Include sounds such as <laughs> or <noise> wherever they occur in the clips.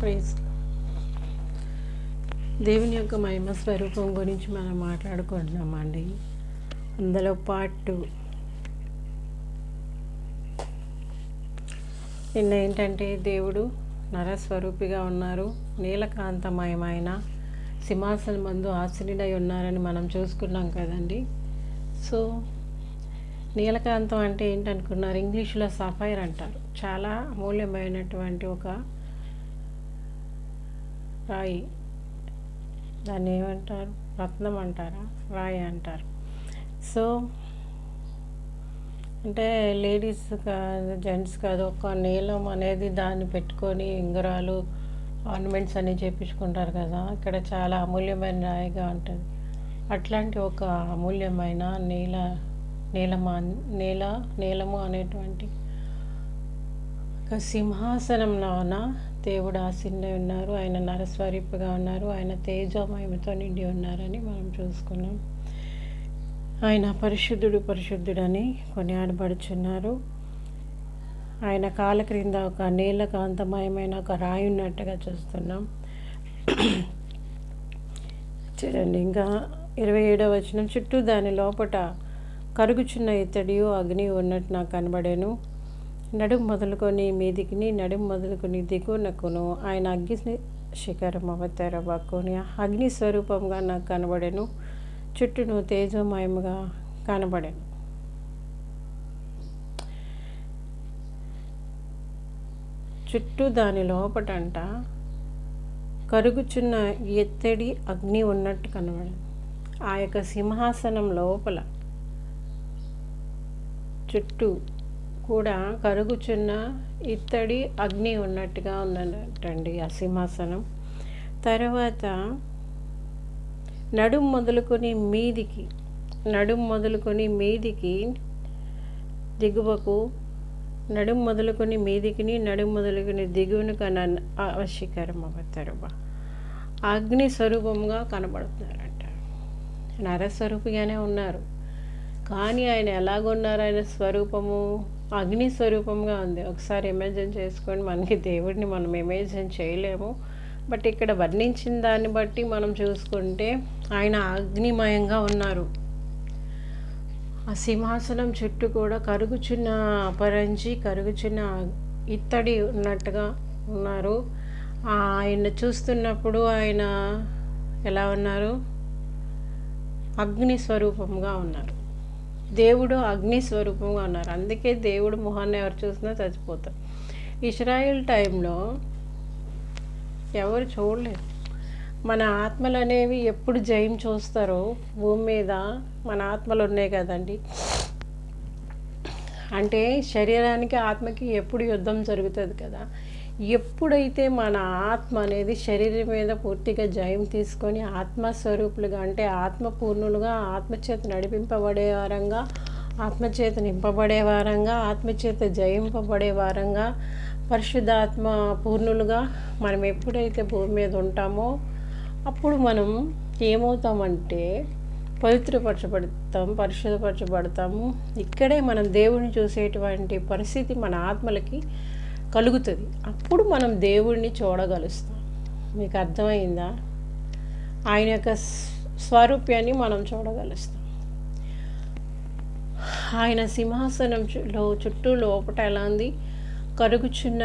Praise దేవుని యొక్క మహిమ స్వరూపం గురించి మనం మాట్లాడుకుంటున్నామండి. అందులో పార్ట్ నిన్న ఏంటంటే దేవుడు నరస్వరూపిగా ఉన్నారు నీలకాంతమయమైన సింహాసన మందు ఆశ్రయుడై ఉన్నారని మనం చూసుకున్నాం కదండి. సో నీలకాంతం అంటే ఏంటనుకున్నారు? ఇంగ్లీష్లో సఫైర్ అంటారు. చాలా అమూల్యమైనటువంటి ఒక రాయి. దాన్ని ఏమంటారు? రత్నం అంటారా? రాయి అంటారు. సో అంటే లేడీస్ కాదు జెంట్స్ కాదు ఒక నీలం అనేది దాన్ని పెట్టుకొని ఉంగరాలు ఆర్నమెంట్స్ అన్నీ చేపించుకుంటారు కదా ఇక్కడ చాలా అమూల్యమైన రాయిగా ఉంటుంది. అట్లాంటి ఒక అమూల్యమైన నీల నీలమా నీల నీలము అనేటువంటి ఒక సింహాసనంలోన దేవుడు ఆసీనుడై ఉన్నారు. ఆయన నరస్వరూపుగా ఉన్నారు. ఆయన తేజమయముతో నిండి ఉన్నారని మనం చూసుకున్నాం. ఆయన పరిశుద్ధుడు పరిశుద్ధుడని కొనియాడబడుచున్నారు. ఆయన కాల క్రింద ఒక నీలకాంతమయమైన ఒక రాయి ఉన్నట్టుగా చూస్తున్నాం. చూడండి ఇంకా ఇరవై ఏడవ వచనం చుట్టూ దాని లోపట కరుగుచున్న ఇత్తడియు అగ్ని ఉన్నట్టు నాకు కనబడాను. నడుము మొదలుకొని మీదికిని నడుము మొదలుకొని దిగునకును ఆయన అగ్ని శిఖరం అవతారబాకుని అగ్ని స్వరూపంగా నాకు కనబడెను. చుట్టూను తేజోమయముగా కనబడెను. చుట్టూ దాని లోపటంట కరుగుచున్న ఎత్తడి అగ్ని ఉన్నట్టు కనబడింది ఆ యొక్క సింహాసనం లోపల చుట్టూ కూడా కరుగుచున్న ఇత్తడి అగ్ని ఉన్నట్టుగా ఉందన్నట్టండి ఆ సింహాసనం. తర్వాత నడుం మొదలుకొని మీదికి నడుం మొదలుకొని మీదికి దిగువకు నడుం మొదలుకొని మీదికిని నడుం మొదలుకొని దిగువను కన అవశ్యకరం అవుతారు. అగ్ని స్వరూపంగా కనబడుతున్నారంట. నరస్వరూపిగానే ఉన్నారు. కానీ ఆయన ఎలాగున్నారు ఆయన స్వరూపము? అగ్ని స్వరూపంగా ఉంది. ఒకసారి ఇమేజిన్ చేసుకొని మనకి దేవుడిని మనం ఇమేజిన్ చేయలేము. బట్ ఇక్కడ వర్ణించిన దాన్ని బట్టి మనం చూసుకుంటే ఆయన అగ్నిమయంగా ఉన్నారు. ఆ సింహాసనం చుట్టూ కూడా కరుగుచున్న అపరంజి కరుగుచున్న ఇత్తడి ఉన్నట్టుగా ఉన్నారు. ఆయన చూస్తున్నప్పుడు ఆయన ఎలా ఉన్నారు? అగ్ని స్వరూపంగా ఉన్నారు. దేవుడు అగ్ని స్వరూపంగా ఉన్నారు. అందుకే దేవుడు మొహాన్ని ఎవరు చూసినా చచ్చిపోతారు. ఇస్రాయిల్ టైంలో ఎవరు చూడలేదు. మన ఆత్మలు అనేవి ఎప్పుడు జయం చూస్తారో భూమి మీద మన ఆత్మలు ఉన్నాయి కదండి. అంటే శరీరానికి ఆత్మకి ఎప్పుడు యుద్ధం జరుగుతుంది కదా? ఎప్పుడైతే మన ఆత్మ అనేది శరీరం మీద పూర్తిగా జయం తీసుకొని ఆత్మస్వరూపులుగా అంటే ఆత్మపూర్ణులుగా ఆత్మచేత నడిపింపబడే వారంగా ఆత్మచేత నింపబడే వారంగా ఆత్మచేత జయింపబడే వారంగా పరిశుద్ధాత్మ పూర్ణులుగా మనం ఎప్పుడైతే భూమి మీద ఉంటామో అప్పుడు మనం ఏమవుతామంటే పవిత్రపరచబడతాం పరిశుద్ధపరచబడతాము. ఇక్కడే మనం దేవుని చూసేటువంటి పరిస్థితి మన ఆత్మలకి కలుగుతుంది. అప్పుడు మనం దేవుడిని చూడగలుస్తాం. మీకు అర్థమైందా? ఆయన యొక్క స్వరూప్యాన్ని మనం చూడగలుస్తాం. ఆయన సింహాసనంలో చుట్టూ లోపట ఎలా ఉంది? కరుగుచున్న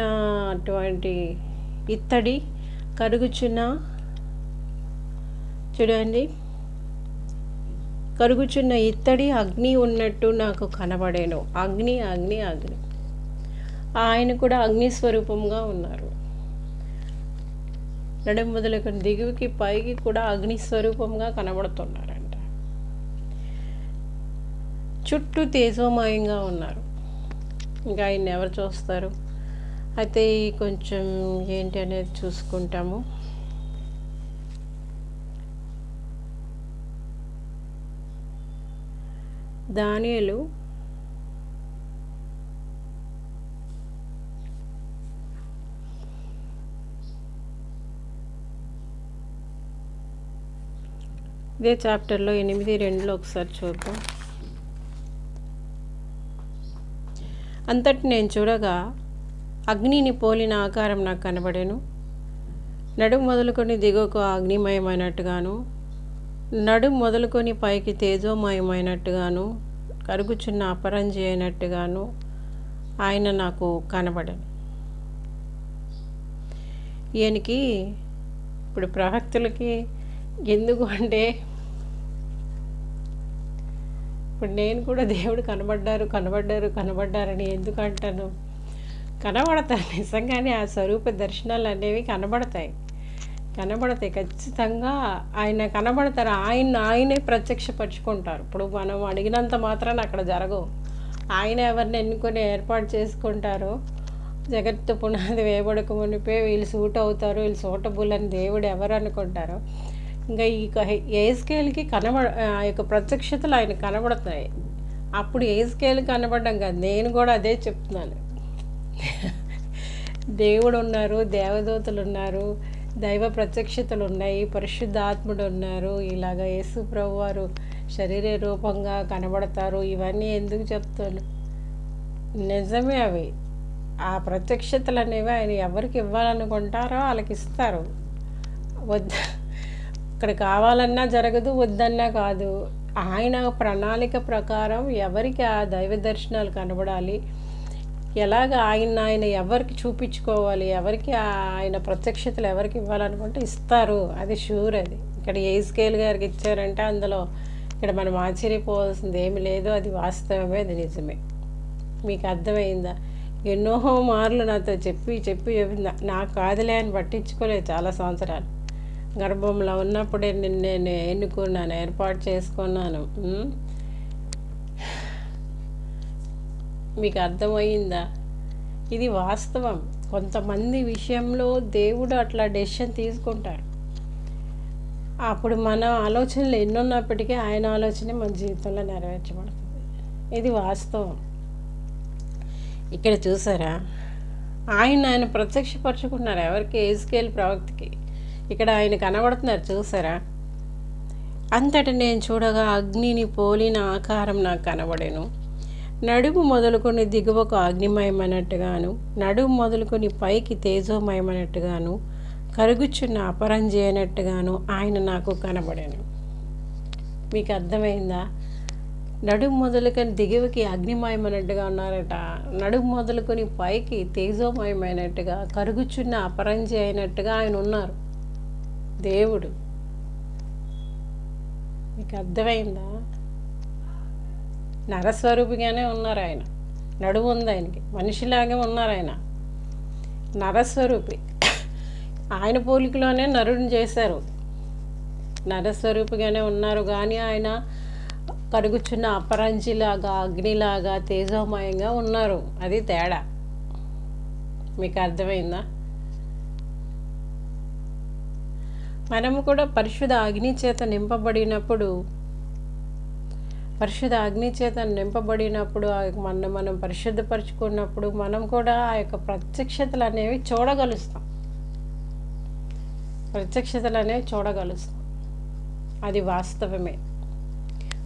అటువంటి ఇత్తడి కరుగుచున్న చూడండి. కరుగుచున్న ఇత్తడి అగ్ని ఉన్నట్టు నాకు కనబడేను. అగ్ని అగ్ని అగ్ని. ఆయన కూడా అగ్ని స్వరూపంగా ఉన్నారు. నడుము మొదలుకొని దిగువకి పైకి కూడా అగ్ని స్వరూపంగా కనబడుతున్నారంట. చుట్టూ తేజోమయంగా ఉన్నారు. ఇంకా ఆయన ఎవరు చూస్తారు? అయితే కొంచెం ఏంటి అనేది చూసుకుంటాము. దానియలు ఇదే చాప్టర్లో ఎనిమిది రెండులో ఒకసారి చూద్దాం. అంతటి నేను చూడగా అగ్నిని పోలిన ఆకారం నాకు కనబడేను. నడుము మొదలుకొని దిగువకు అగ్నిమయమైనట్టుగాను నడుము మొదలుకొని పైకి తేజోమయమైనట్టుగాను కరుగుచున్న అపరంజి అయినట్టుగాను ఆయన నాకు కనబడను. ఈయనకి ఇప్పుడు ప్రవక్తులకి ఎందుకు అంటే ఇప్పుడు నేను కూడా దేవుడు కనబడ్డారు కనబడ్డారు కనబడ్డారని ఎందుకు అంటాను కనబడతాయి నిజంగానే ఆ స్వరూప దర్శనాలు అనేవి కనబడతాయి. కనబడతాయి. ఖచ్చితంగా ఆయన కనబడతారు. ఆయన ఆయనే ప్రత్యక్షపరుచుకుంటారు. ఇప్పుడు మనం అడిగినంత మాత్రాన అక్కడ జరగవు. ఆయన ఎవరిని ఎన్నుకొని ఏర్పాటు చేసుకుంటారో జగత్తు పునాది వేయబడక మునిపే వీళ్ళు సూట్ అవుతారు. వీళ్ళు సూటబుల్ అని దేవుడు ఎవరు అనుకుంటారో ఇంకా ఈ ఏజ్కేల్కి కనబడ ఆ యొక్క ప్రత్యక్షతలు ఆయన కనబడుతున్నాయి. అప్పుడు ఏజ్కేల్ కనబడడం కాదు. నేను కూడా అదే చెప్తున్నాను. <laughs> దేవుడు ఉన్నారు దేవదూతలు ఉన్నారు దైవ ప్రత్యక్షతలు ఉన్నాయి పరిశుద్ధాత్ముడు ఉన్నారు. ఇలాగ యేసు ప్రభు వారు శరీర రూపంగా కనబడతారు. ఇవన్నీ ఎందుకు చెప్తాను? నిజమే అవి. ఆ ప్రత్యక్షతలు అనేవి ఆయన ఎవరికి ఇవ్వాలనుకుంటారో వాళ్ళకి ఇస్తారు. వద్ద ఇక్కడ కావాలన్నా జరగదు వద్దన్నా కాదు. ఆయన ప్రణాళిక ప్రకారం ఎవరికి ఆ దైవ దర్శనాలు కనబడాలి? ఎలాగ ఆయన ఆయన ఎవరికి చూపించుకోవాలి? ఎవరికి ఆయన ప్రత్యక్షతలు ఎవరికి ఇవ్వాలనుకుంటే ఇస్తారు. అది షూర్ అది. ఇక్కడ ఏ స్కేల్ గారికి ఇచ్చారంటే అందులో ఇక్కడ మనం ఆశ్చర్యపోవాల్సింది ఏమి లేదు అది వాస్తవమే అది నిజమే. మీకు అర్థమైందా? ఎన్నో మార్లు నాతో చెప్పి చెప్పి నాకు కాదులే అని పట్టించుకోలేదు చాలా సంవత్సరాలు. గర్భంలో ఉన్నప్పుడే నిన్ను నేను ఎన్నుకున్నాను ఏర్పాటు చేసుకున్నాను. మీకు అర్థమైందా ఇది వాస్తవం. కొంతమంది విషయంలో దేవుడు అట్లా డెసిషన్ తీసుకుంటారు అప్పుడు మన ఆలోచనలు ఎన్నున్నప్పటికీ ఆయన ఆలోచనే మన జీవితంలో నెరవేర్చబడుతుంది. ఇది వాస్తవం. ఇక్కడ చూసారా? ఆయన ఆయన ప్రత్యక్షపరచుకున్నారు ఎవరికి? ఏజ్కేల్ ప్రవక్తికి. ఇక్కడ ఆయన కనబడుతున్నారు చూసారా? అంతట నేను చూడగా అగ్నిని పోలిన ఆకారం నాకు కనబడేను. నడుము మొదలుకొని దిగువకు అగ్నిమయమైనట్టుగాను నడుము మొదలుకొని పైకి తేజోమయమైనట్టుగాను కరుగుచున్న అపరంజి అయినట్టుగాను ఆయన నాకు కనబడాను. మీకు అర్థమైందా? నడుము మొదలుకొని దిగువకి అగ్నిమయమైనట్టుగా ఉన్నారట. నడుము మొదలుకొని పైకి తేజోమయమైనట్టుగా కరుగుచున్న అపరంజి అయినట్టుగా ఆయన ఉన్నారు. దేవుడు. మీకు అర్థమైందా? నరస్వరూపిగానే ఉన్నారు ఆయన. నడువు ఉంది ఆయనకి. మనిషిలాగే ఉన్నారు ఆయన. నరస్వరూపి. ఆయన పోలికలోనే నరుడిని చేశారు. నరస్వరూపిగానే ఉన్నారు. కానీ ఆయన కరుగుచున్న అపరంజిలాగా అగ్నిలాగా తేజోమయంగా ఉన్నారు. అది తేడా. మీకు అర్థమైందా? మనము కూడా పరిశుద్ధ అగ్ని చేత నింపబడినప్పుడు పరిశుద్ధ అగ్ని చేత నింపబడినప్పుడు ఆ యొక్క మనం మనం పరిశుద్ధపరచుకున్నప్పుడు మనం కూడా ఆ యొక్క ప్రత్యక్షతలు అనేవి చూడగలుస్తాం. ప్రత్యక్షతలు అనేవి చూడగలుస్తాం. అది వాస్తవమే.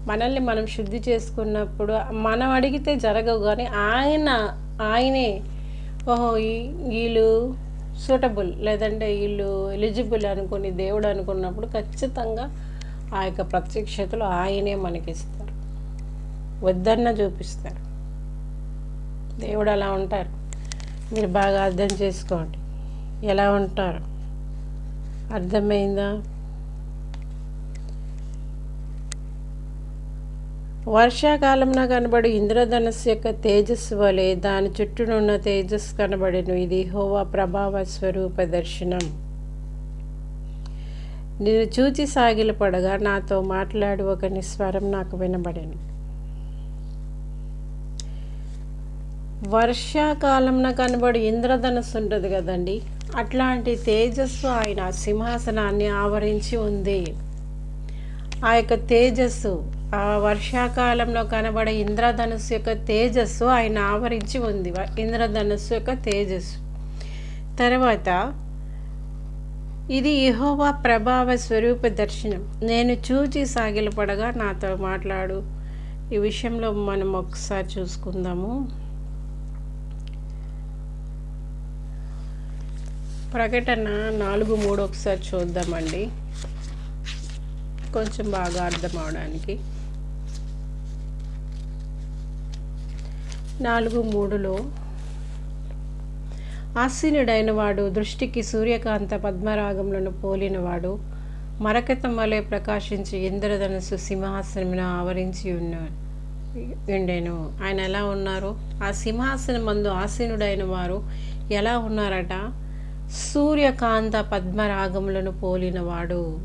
మనల్ని మనం శుద్ధి చేసుకున్నప్పుడు మనం అడిగితే జరగవు కానీ ఆయన ఆయనే ఓహో ఈ- వీళ్ళు సూటబుల్ లేదంటే వీళ్ళు ఎలిజిబుల్ అనుకుని దేవుడు అనుకున్నప్పుడు ఖచ్చితంగా ఆ యొక్క ప్రత్యక్షతలు ఆయనే మనకిస్తారు. వద్దన్న చూపిస్తారు. దేవుడు అలా ఉంటారు. మీరు బాగా అర్థం చేసుకోండి. ఎలా ఉంటారు? అర్థమైందా? వర్షాకాలంలో కనబడు ఇంద్రధనస్సు యొక్క తేజస్సు వలె దాని చుట్టూనున్న తేజస్సు కనబడెను. ఇది హోవా ప్రభావ స్వరూప దర్శనం. నేను చూచి సాగిలపడగా నాతో మాట్లాడు ఒక నిస్వరం నాకు వినబడెను. వర్షాకాలంలో కనబడు ఇంద్రధనస్సు ఉంటుంది కదండి. అట్లాంటి తేజస్సు ఆయన సింహాసనాన్ని ఆవరించి ఉంది. ఆ యొక్క తేజస్సు ఆ వర్షాకాలంలో కనబడే ఇంద్రధనుస్సు యొక్క తేజస్సు ఆయన ఆవరించి ఉంది. ఇంద్రధనుస్సు యొక్క తేజస్సు. తర్వాత ఇది యెహోవా ప్రభావ స్వరూప దర్శనం. నేను చూచి సాగిలపడగా నాతో మాట్లాడు. ఈ విషయంలో మనం ఒకసారి చూసుకుందాము. ప్రకటన నాలుగు మూడు ఒకసారి చూద్దామండి. కొంచెం బాగా అర్థం అవడానికి. నాలుగు మూడులో ఆసీనుడైన వాడు దృష్టికి సూర్యకాంత పద్మరాగములను పోలినవాడు మరకతం వలె ప్రకాశించి ఇంద్రధనుసు సింహాసనమును ఆవరించి ఉన్న ఉండేను. ఆయన ఎలా ఉన్నారు? ఆ సింహాసనం మందు ఆసీనుడైన వారు ఎలా ఉన్నారట? సూర్యకాంత పద్మరాగములను పోలినవాడు.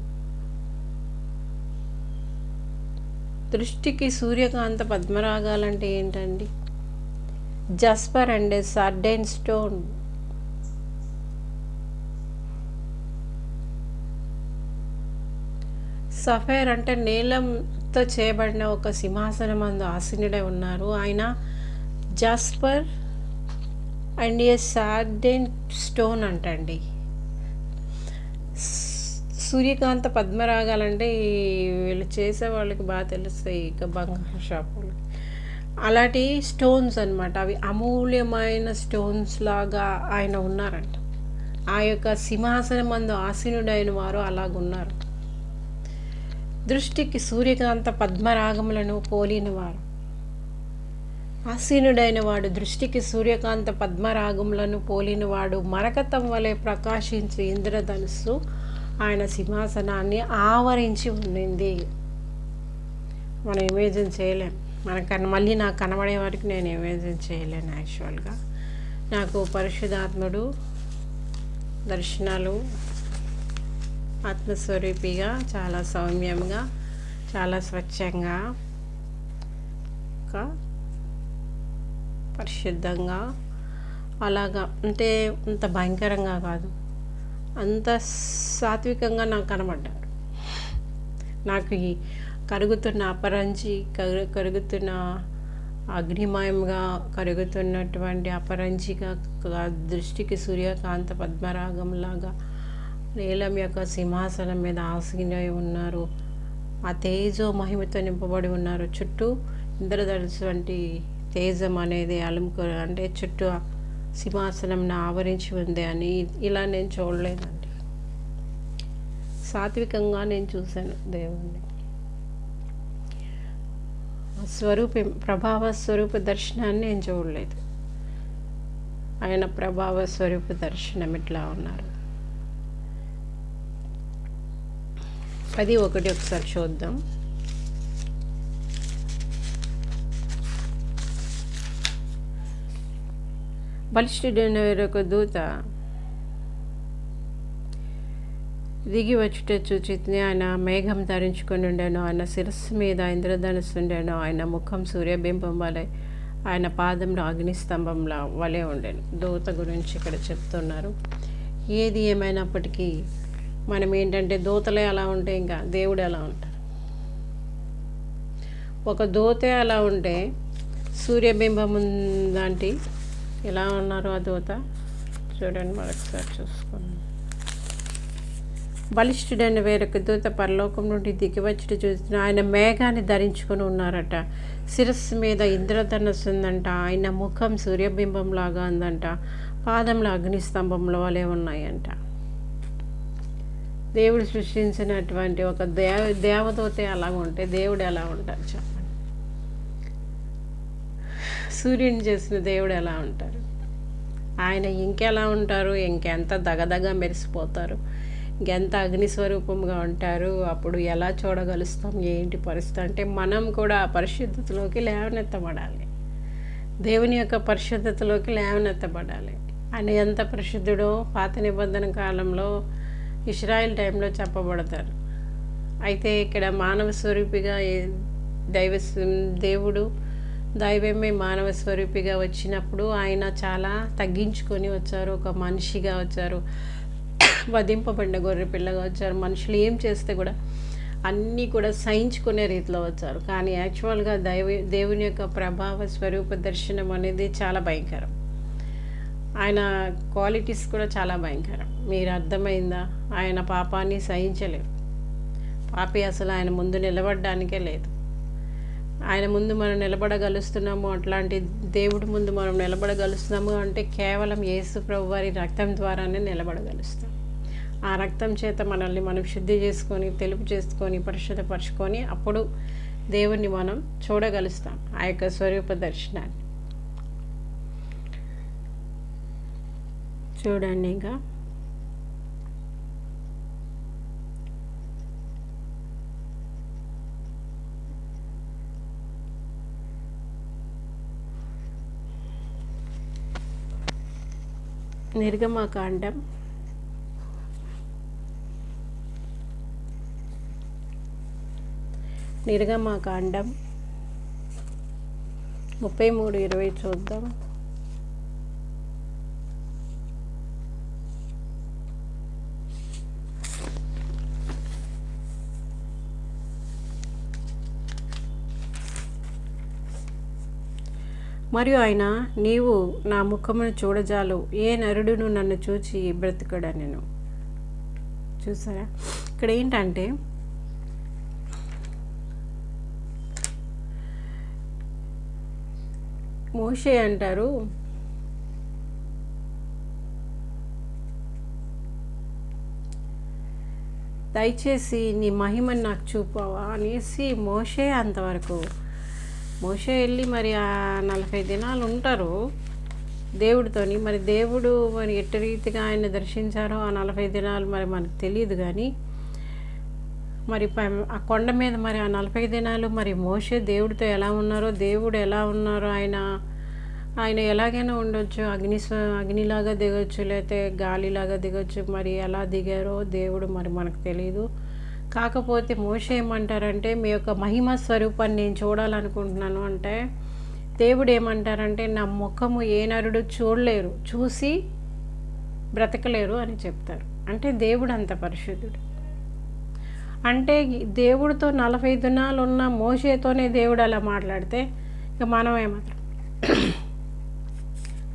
దృష్టికి సూర్యకాంత పద్మరాగాలంటే ఏంటండి? Jasper and sardine stone sapphire అంటే నీలంతో చేయబడిన ఒక సింహాసనం అందు ఆసీనుడై ఉన్నారు. ఆయన jasper and a sardine stone అంటండి. సూర్యకాంత పద్మరాగాలంటే వీళ్ళు చేసే వాళ్ళకి బాగా తెలుస్తాయి. ఇక బంగారు షాపులు. అలాంటి స్టోన్స్ అనమాట అవి అమూల్యమైన స్టోన్స్ లాగా ఆయన ఉన్నారంట. ఆ యొక్క సింహాసనం మందు ఆసీనుడైన వారు అలాగున్నారు. దృష్టికి సూర్యకాంత పద్మరాగములను పోలినవారు ఆసీనుడైన వాడు దృష్టికి సూర్యకాంత పద్మరాగములను పోలినవాడు మరకతం వలె ప్రకాశించి ఇంద్రధనుస్సు ఆయన సింహాసనాన్ని ఆవరించి ఉండింది మనం ఇమేజిన్ చేయలేం. మనకన్నా మళ్ళీ నాకు కనబడే వరకు నేను ఇమేజిన్ చేయలేను యాక్చువల్గా. నాకు పరిశుధాత్ముడు దర్శనాలు ఆత్మస్వరూపిగా చాలా సౌమ్యంగా చాలా స్వచ్ఛంగా పరిశుద్ధంగా అలాగా అంటే అంత భయంకరంగా కాదు. అంత సాత్వికంగా నాకు కనబడ్డాడు. నాకు ఈ కరుగుతున్న అపరంజి కరుగుతున్న అగ్నిమయంగా కరుగుతున్నటువంటి అపరంజిగా దృష్టికి సూర్యకాంత పద్మరాగంలాగా నీలం యొక్క సింహాసనం మీద ఆసీనై ఉన్నారు. ఆ తేజో మహిమతో నింపబడి ఉన్నారు. చుట్టూ ఇంద్రధనుసు వంటి తేజం అనేది అలుముకు అంటే చుట్టూ సింహాసనం సింహాసనంను ఆవరించి ఉంది అని ఇలా నేను చూడలేదండి. సాత్వికంగా నేను చూశాను దేవుణ్ణి. స్వరూపి ప్రభావ స్వరూప దర్శనాన్ని నేను చూడలేదు. ఆయన ప్రభావ స్వరూప దర్శనం ఇట్లా ఉన్నారు. అది ఒకటి ఒకసారి చూద్దాం. బలిష్ఠుడైన ఒక దూత దిగి వచ్చుట చూచితిని ఆయన మేఘం ధరించుకొని ఉండెను. ఆయన శిరస్సు మీద ఇంద్రధనుస్సు ఉండెను. ఆయన ముఖం సూర్యబింబం వలె ఆయన పాదంలో అగ్నిస్తంభంలా వలె ఉండెను. దూత గురించి ఇక్కడ చెప్తున్నారు. ఏది ఏమైనప్పటికీ మనం ఏంటంటే దూతలే అలా ఉంటే ఇంకా దేవుడు ఎలా ఉంటారు ఒక దూతే అలా ఉంటే సూర్యబింబం లాంటి ఎలా ఉన్నారు ఆ దూత? చూడండి మరొకసారి చూసుకోండి బలిష్ఠుడైన వేరొక దూత పరలోకం నుండి దిగివచ్చుట చూసిన ఆయన మేఘాన్ని ధరించుకొని ఉన్నారట. శిరస్సు మీద ఇంద్రధనస్సు ఉందంట. ఆయన ముఖం సూర్యబింబంలాగా ఉందంట. పాదంలో అగ్నిస్తంభంలో వలె ఉన్నాయంట. దేవుడు సృష్టించినటువంటి ఒక దేవ దేవదూత అలా ఉంటే దేవుడు ఎలా ఉంటారు చెప్పండి. సూర్యుని చేసిన దేవుడు ఎలా ఉంటారు ఆయన ఇంకెలా ఉంటారు? ఇంకెంత దగదగ మెరిసిపోతారు? ఎంత అగ్ని స్వరూపంగా ఉంటారు అప్పుడు ఎలా చూడగలుస్తాం ఏంటి పరిస్థితి? అంటే మనం కూడా ఆ పరిశుద్ధతలోకి లేవనెత్తబడాలి. దేవుని యొక్క పరిశుద్ధతలోకి లేవనెత్తబడాలి. ఆయన ఎంత పరిశుద్ధుడో పాత నిబంధన కాలంలో ఇస్రాయిల్ టైంలో చెప్పబడతారు. అయితే ఇక్కడ మానవ స్వరూపిగా దైవ స్వ- దేవుడు దైవమే మానవ స్వరూపిగా వచ్చినప్పుడు ఆయన చాలా తగ్గించుకొని వచ్చారు ఒక మనిషిగా వచ్చారు. వధింపబడిన గొర్రె పిల్లగా వచ్చారు. మనుషులు ఏం చేస్తే కూడా అన్నీ కూడా సహించుకునే రీతిలో వచ్చారు. కానీ యాక్చువల్గా దైవ దేవుని యొక్క ప్రభావ స్వరూప దర్శనం అనేది చాలా భయంకరం. ఆయన క్వాలిటీస్ కూడా చాలా భయంకరం. మీరు అర్థమైందా? ఆయన పాపాన్ని సహించలేరు. పాపి అసలు ఆయన ముందు నిలబడడానికే లేదు. ఆయన ముందు మనం నిలబడగలుస్తున్నాము అట్లాంటి దేవుడి ముందు మనం నిలబడగలుస్తున్నాము అంటే కేవలం యేసు ప్రభు వారి రక్తం ద్వారానే నిలబడగలుస్తాం. ఆ రక్తం చేత మనల్ని మనం శుద్ధి చేసుకొని తెలుపు చేసుకొని పరిశుద్ధపరచుకొని అప్పుడు దేవుణ్ణి మనం చూడగలుస్తాం ఆ యొక్క స్వరూప దర్శనాన్ని. చూడండి ఇంకా. నిర్గమకాండం. నిర్గమకాండం. ముప్పై మూడు ఇరవై చూద్దాం. మరియు ఆయన నీవు నా ముఖమును చూడజాలు. ఏ నరుడును నన్ను చూచి బ్రతుకడా నేను. చూసారా? ఇక్కడ ఏంటంటే మోషే అంటారు దయచేసి నీ మహిమను నాకు చూపావా అనేసి మోషే అంతవరకు మోషే వెళ్ళి మరి ఆ నలభై దినాలు ఉంటారు దేవుడితోని. మరి దేవుడు మరి ఎట్టి రీతిగా ఆయన దర్శించారో ఆ నలభై దినాలు మరి మనకు తెలియదు కానీ మరి ప- ఆ కొండ మీద మరి ఆ నలభై దినాలు మరి మోషే దేవుడితో ఎలా ఉన్నారో దేవుడు ఎలా ఉన్నారో ఆయన ఆయన ఎలాగైనా ఉండొచ్చు. అగ్ని అగ్నిలాగా దిగొచ్చు లేకపోతే గాలిలాగా దిగొచ్చు. మరి ఎలా దిగారో దేవుడు మరి మనకు తెలియదు కాకపోతే మోష ఏమంటారంటే మీ యొక్క మహిమ స్వరూపాన్ని నేను చూడాలనుకుంటున్నాను. అంటే దేవుడు ఏమంటారంటే నా ముఖము ఏ నరుడు చూడలేరు చూసి బ్రతకలేరు అని చెప్తారు. అంటే దేవుడు అంత పరిశుద్ధుడు. అంటే దేవుడితో నలభై దినాలు ఉన్న మోషేతోనే దేవుడు అలా మాట్లాడితే ఇక మనం ఏమాత్రం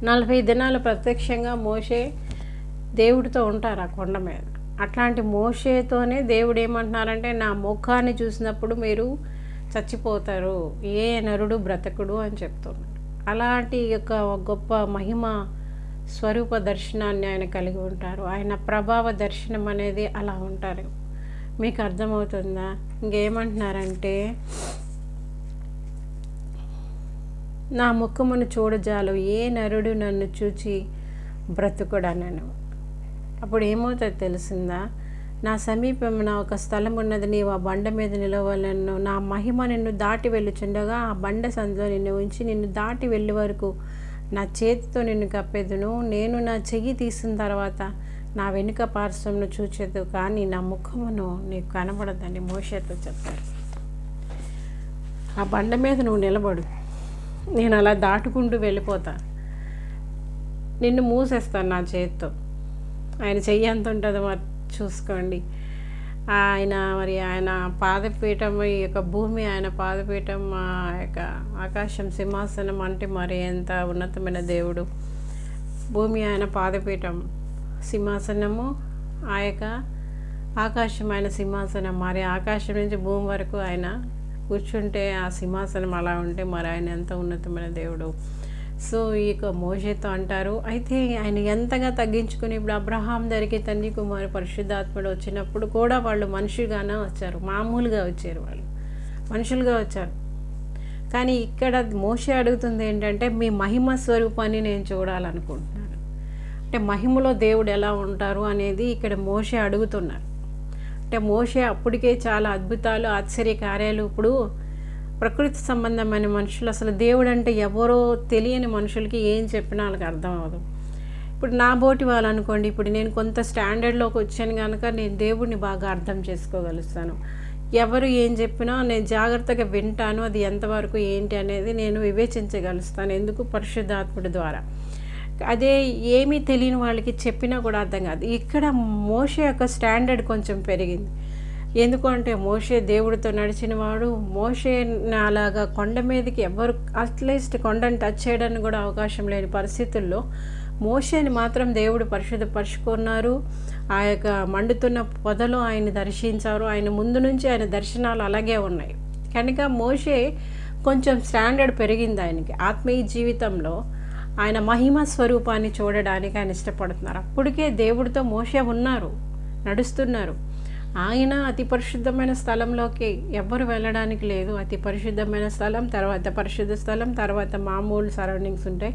నలభై దినాలు ప్రత్యక్షంగా మోషే దేవుడితో ఉంటారు ఆ కొండ మీద. అట్లాంటి మోషేతోనే దేవుడు ఏమంటున్నారంటే నా ముఖాన్ని చూసినప్పుడు మీరు చచ్చిపోతారు ఏ నరుడు బ్రతకుడు అని చెప్తున్నాడు అలాంటి యొక్క గొప్ప మహిమ స్వరూప దర్శనాన్ని ఆయన కలిగి ఉంటారు. ఆయన ప్రభావ దర్శనం అనేది అలా ఉంటారు. మీకు అర్థమవుతుందా? ఇంకేమంటున్నారంటే నా ముఖమును చూడజాలు ఏ నరుడు నన్ను చూచి బ్రతుకుడనను. అప్పుడు ఏమవుతుంది తెలిసిందా? నా సమీపమున ఒక స్థలం ఉన్నది. నీవు ఆ బండ మీద నిలవలను. నా మహిమ నిన్ను దాటి వెళ్ళుచుండగా ఆ బండ సందులో నిన్ను ఉంచి నిన్ను దాటి వెళ్ళే వరకు నా చేతితో నిన్ను కప్పేదును. నేను నా చెయ్యి తీసిన తర్వాత నా వెనుక పార్శ్వంను చూచేదు కానీ నా ముఖమును నీకు కనబడదని మోషతో చెప్తారు ఆ బండ మీద నువ్వు నిలబడు. నేను అలా దాటుకుంటూ వెళ్ళిపోతా. నిన్ను మూసేస్తాను నా చేతితో. ఆయన చెయ్యి ఎంత ఉంటుందో మరి చూసుకోండి. ఆయన మరి ఆయన పాదపీఠం ఈ యొక్క భూమి ఆయన పాదపీఠం ఆ యొక్క ఆకాశం సింహాసనం అంటే మరి ఎంత ఉన్నతమైన దేవుడు. భూమి ఆయన పాదపీఠం సింహాసనము ఆ యొక్క ఆకాశం ఆయన సింహాసనం. మరి ఆకాశం నుంచి భూమి వరకు ఆయన కూర్చుంటే ఆ సింహాసనం అలా ఉంటే మరి ఆయన ఎంత ఉన్నతమైన దేవుడు. సో ఈ యొక్క మోషేతో అంటారు. అయితే ఆయన ఎంతగా తగ్గించుకుని ఇప్పుడు అబ్రహాం దగ్గరికి తండ్రి కుమారు పరిశుద్ధాత్ముడు వచ్చినప్పుడు కూడా వాళ్ళు మనుషులుగానే వచ్చారు. మామూలుగా వచ్చారు వాళ్ళు. మనుషులుగా వచ్చారు. కానీ ఇక్కడ మోషే అడుగుతుంది ఏంటంటే మీ మహిమ స్వరూపాన్ని నేను చూడాలనుకుంటున్నాను. అంటే మహిమలో దేవుడు ఎలా ఉంటారు అనేది ఇక్కడ మోషే అడుగుతున్నారు. అంటే మోషే అప్పటికే చాలా అద్భుతాలు ఆశ్చర్య కార్యాలు ఇప్పుడు ప్రకృతి సంబంధమైన మనుషులు అసలు దేవుడు అంటే ఎవరో తెలియని మనుషులకి ఏం చెప్పినా వాళ్ళకి అర్థం అవ్వదు. ఇప్పుడు నా బోటి వాళ్ళు అనుకోండి ఇప్పుడు నేను కొంత స్టాండర్డ్లోకి వచ్చాను కనుక నేను దేవుడిని బాగా అర్థం చేసుకోగలుగుతాను ఎవరు ఏం చెప్పినా నేను జాగ్రత్తగా వింటాను అది ఎంతవరకు ఏంటి అనేది నేను వివేచించగలుగుతాను ఎందుకు? పరిశుద్ధాత్ముడి ద్వారా. అదే ఏమీ తెలియని వాళ్ళకి చెప్పినా కూడా అర్థం కాదు. ఇక్కడ మోషే యొక్క స్టాండర్డ్ కొంచెం పెరిగింది. ఎందుకంటే మోషే దేవుడితో నడిచిన వాడు మోషే అలాగా కొండ మీదకి ఎవరు అట్లీస్ట్ కొండని టచ్ చేయడానికి కూడా అవకాశం లేని పరిస్థితుల్లో మోషేని మాత్రం దేవుడు పరిశుద్ధపరుచుకున్నారు ఆ యొక్క మండుతున్న పొదలో ఆయన దర్శించారు. ఆయన ముందు నుంచి ఆయన దర్శనాలు అలాగే ఉన్నాయి. కనుక మోషే కొంచెం స్టాండర్డ్ పెరిగింది ఆయనకి. ఆత్మీయ జీవితంలో ఆయన మహిమ స్వరూపాన్ని చూడడానికి ఆయన ఇష్టపడుతున్నారు. అప్పటికే దేవుడితో మోషే ఉన్నారు నడుస్తున్నారు. ఆయన అతి పరిశుద్ధమైన స్థలంలోకి ఎవ్వరు వెళ్ళడానికి లేదు. అతి పరిశుద్ధమైన స్థలం తర్వాత పరిశుద్ధ స్థలం తర్వాత మామూలు సరౌండింగ్స్ ఉంటాయి.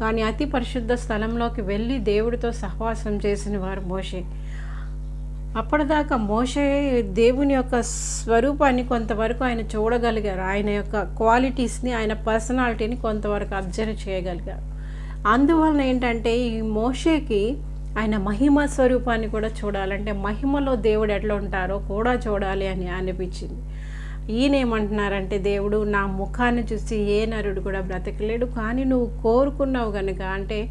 కానీ అతి పరిశుద్ధ స్థలంలోకి వెళ్ళి దేవుడితో సహవాసం చేసిన వారు మోషే. అప్పటిదాకా మోషే దేవుని యొక్క స్వరూపాన్ని కొంతవరకు ఆయన చూడగలిగారు. ఆయన యొక్క క్వాలిటీస్ని ఆయన పర్సనాలిటీని కొంతవరకు అబ్జర్వ్ చేయగలిగారు. అందువలన ఏంటంటే ఈ మోషేకి ఆయన మహిమ స్వరూపాన్ని కూడా చూడాలంటే మహిమలో దేవుడు ఎట్లా ఉంటారో కూడా చూడాలి అని అనిపించింది. ఈయన ఏమంటున్నారంటే దేవుడు నా ముఖాన్ని చూసి ఏ నరుడు కూడా బ్రతకలేడు. కానీ నువ్వు కోరుకున్నావు కనుక అంటే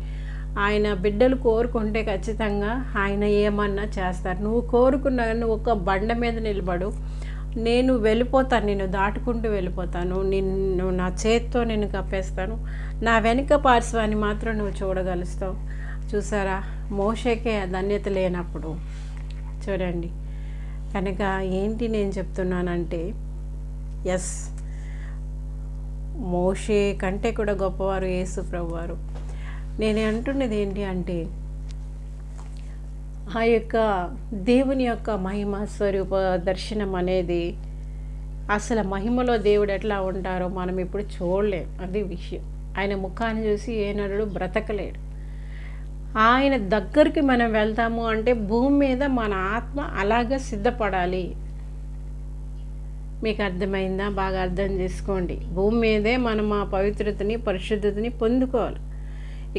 ఆయన బిడ్డలు కోరుకుంటే ఖచ్చితంగా ఆయన ఏమన్నా చేస్తారు. నువ్వు కోరుకున్నా నువ్వు ఒక బండ మీద నిలబడు. నేను వెళ్ళిపోతాను. నేను దాటుకుంటూ వెళ్ళిపోతాను. నిన్ను నా చేత్తో నేను కప్పేస్తాను. నా వెనుక పార్శ్వాన్ని మాత్రం నువ్వు చూడగలుస్తావు. చూసారా? మోషకే ఆ ధన్యత లేనప్పుడు. చూడండి. కనుక ఏంటి నేను చెప్తున్నానంటే ఎస్ మోషే కంటే కూడా గొప్పవారు యేసు ప్రభువారు. నేను అంటున్నది ఏంటి అంటే ఆ యొక్క దేవుని యొక్క మహిమ స్వరూప దర్శనం అనేది అసలు మహిమలో దేవుడు ఎట్లా ఉంటారో మనం ఇప్పుడు చూడలేం. అది విషయం. ఆయన ముఖాన్ని చూసి ఏ నరుడు బ్రతకలేడు. ఆయన దగ్గరికి మనం వెళ్తాము అంటే భూమి మీద మన ఆత్మ అలాగే సిద్ధపడాలి. మీకు అర్థమైందా? బాగా అర్థం చేసుకోండి. భూమి మీదే మనం ఆ పవిత్రతని పరిశుద్ధతని పొందుకోవాలి.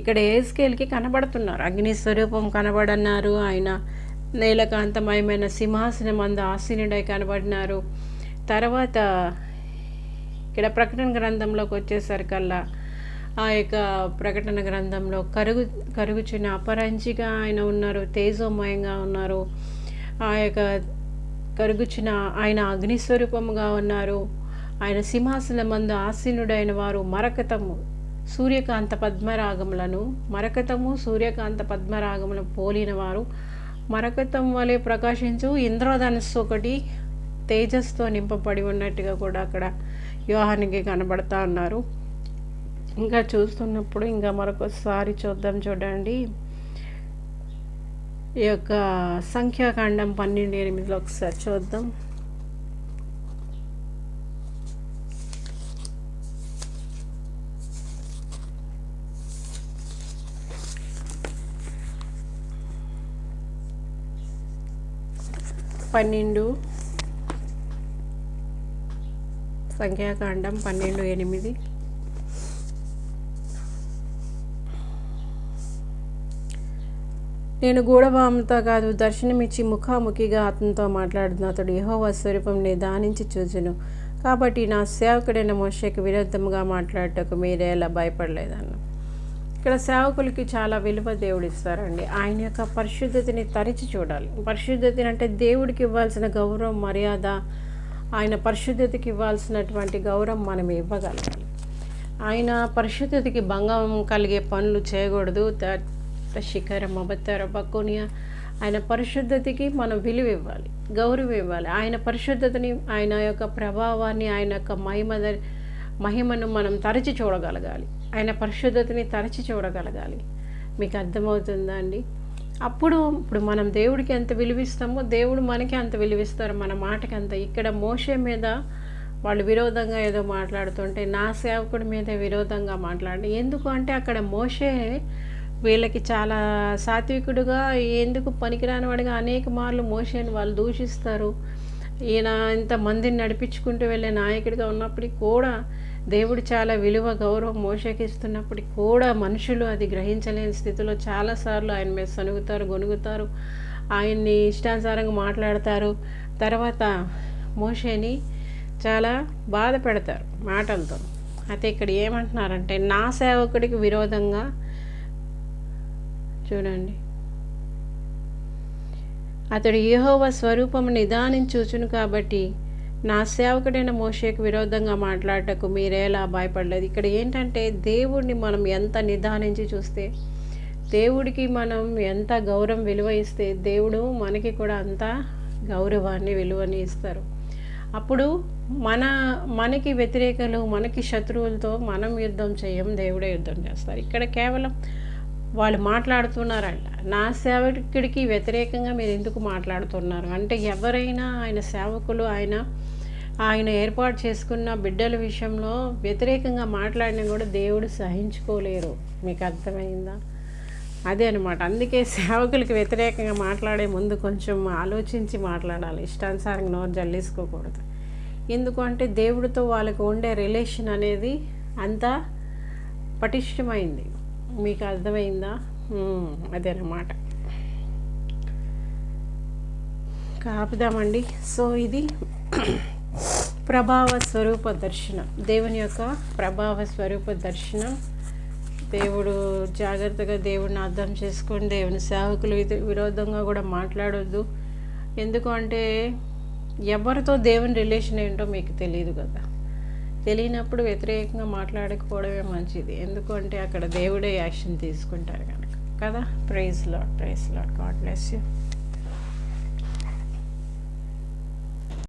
ఇక్కడ ఏస్కేల్కి కనబడుతున్నారు. అగ్ని స్వరూపం కనబడన్నారు. ఆయన నీలకాంతమయమైన సింహాసనం అందు ఆసీనుడై కనబడినారు. తర్వాత ఇక్కడ ప్రకటన గ్రంథంలోకి వచ్చేసరికల్లా ఆ యొక్క ప్రకటన గ్రంథంలో కరుగు కరుగుచున్న అపరంజిగా ఆయన ఉన్నారు తేజోమయంగా ఉన్నారు. ఆ యొక్క కరుగుచున్న ఆయన అగ్నిస్వరూపముగా ఉన్నారు. ఆయన సింహాసనం మందు ఆసీనుడైన వారు మరకతము సూర్యకాంత పద్మరాగములను మరకతము సూర్యకాంత పద్మరాగములను పోలిన వారు మరకతం వలె ప్రకాశించు ఇంద్రధనస్సు ఒకటి తేజస్తో నింపబడి ఉన్నట్టుగా కూడా అక్కడ వ్యూహానికి కనబడతా ఉన్నారు. ఇంకా చూస్తున్నప్పుడు ఇంకా మరొకసారి చూద్దాం చూడండి. ఈ యొక్క సంఖ్యాకాండం పన్నెండు ఎనిమిదిలో ఒకసారి చూద్దాం. పన్నెండు సంఖ్యాకాండం పన్నెండు ఎనిమిది. నేను గూఢభావంతో కాదు దర్శనమిచ్చి ముఖాముఖిగా అతనితో మాట్లాడుతున్న అతడు యెహోవా స్వరూపం దానించి చూచును. కాబట్టి నా సేవకుడైన మోషకి విరుద్ధంగా మాట్లాడటకు మీరేలా భయపడలేదన్న. ఇక్కడ సేవకులకి చాలా విలువ దేవుడు ఇస్తారండి. ఆయన యొక్క పరిశుద్ధతని తరిచి చూడాలి. పరిశుద్ధతని అంటే దేవుడికి ఇవ్వాల్సిన గౌరవం మర్యాద ఆయన పరిశుద్ధతకి ఇవ్వాల్సినటువంటి గౌరవం మనం ఇవ్వగలగాలి. ఆయన పరిశుద్ధతకి భంగం కలిగే పనులు చేయకూడదు. త- శిఖరం అబత్తర ఆయన పరిశుద్ధతకి మనం విలువ ఇవ్వాలి గౌరవం ఇవ్వాలి ఆయన పరిశుద్ధతని ఆయన యొక్క ప్రభావాన్ని ఆయన యొక్క మహిమ మహిమను మనం తరచి చూడగలగాలి. ఆయన పరిశుద్ధతని తరచి చూడగలగాలి. మీకు అర్థమవుతుందా అండి? అప్పుడు ఇప్పుడు మనం దేవుడికి ఎంత విలువిస్తామో దేవుడు మనకి అంత విలువిస్తారు. మన మాటకి అంత. ఇక్కడ మోషే మీద వాళ్ళు విరోధంగా ఏదో మాట్లాడుతుంటే నా సేవకుడి మీద విరోధంగా మాట్లాడి ఎందుకు అంటే అక్కడ మోషే వీళ్ళకి చాలా సాత్వికుడుగా ఎందుకు పనికిరాని వాడిగా అనేక మార్లు మోషేని వాళ్ళు దూషిస్తారు. ఈయన ఇంత మందిని నడిపించుకుంటూ వెళ్ళే నాయకుడిగా ఉన్నప్పటికీ కూడా దేవుడు చాలా విలువ గౌరవం మోషకిస్తున్నప్పటికీ కూడా మనుషులు అది గ్రహించలేని స్థితిలో చాలాసార్లు ఆయన మీద సనుగుతారు గొనుగుతారు ఆయన్ని ఇష్టానుసారంగా మాట్లాడతారు. తర్వాత మోషేని చాలా బాధ పెడతారు మాటలతో. అయితే ఇక్కడ ఏమంటున్నారంటే నా సేవకుడికి విరోధంగా చూడండి. అతడు యెహోవా స్వరూపము నిదానించుచును కాబట్టి నా సేవకుడైన మోషేకు విరోధంగా మాట్లాడటకు మీరేలా భయపడలేదు. ఇక్కడ ఏంటంటే దేవుడిని మనం ఎంత నిదానించి చూస్తే దేవుడికి మనం ఎంత గౌరవం విలువ ఇస్తే దేవుడు మనకి కూడా అంత గౌరవాన్ని విలువని ఇస్తారు. అప్పుడు మన మనకి వ్యతిరేకలు మనకి శత్రువులతో మనం యుద్ధం చేయం దేవుడే యుద్ధం చేస్తారు. ఇక్కడ కేవలం వాళ్ళు మాట్లాడుతున్నారంట. నా సేవకుడికి వ్యతిరేకంగా మీరు ఎందుకు మాట్లాడుతున్నారు? అంటే ఎవరైనా ఆయన సేవకులు ఆయన ఆయన ఏర్పాటు చేసుకున్న బిడ్డల విషయంలో వ్యతిరేకంగా మాట్లాడినా కూడా దేవుడు సహించుకోలేరు. మీకు అర్థమైందా? అదే అనమాట అందుకే సేవకులకి వ్యతిరేకంగా మాట్లాడే ముందు కొంచెం ఆలోచించి మాట్లాడాలి. ఇష్టానుసారంగా నోరు జల్లేసుకోకూడదు. ఎందుకంటే దేవుడితో వాళ్ళకు ఉండే రిలేషన్ అనేది అంత పటిష్టమైంది. మీకు అర్థమైందా? అదేనమాట కాపుదామండి. సో ఇది ప్రభావ స్వరూప దర్శనం. దేవుని యొక్క ప్రభావ స్వరూప దర్శనం. దేవుడు జాగ్రత్తగా దేవుడిని అర్థం చేసుకొని దేవుని సేవకులు విరోధంగా కూడా మాట్లాడొద్దు. ఎందుకు అంటే ఎవరితో దేవుని రిలేషన్ ఏంటో మీకు తెలియదు కదా. తెలియనప్పుడు వ్యతిరేకంగా మాట్లాడకపోవడమే మంచిది. ఎందుకంటే అక్కడ దేవుడే యాక్షన్ తీసుకుంటారు కనుక. కదా? Praise lord praise lord God bless you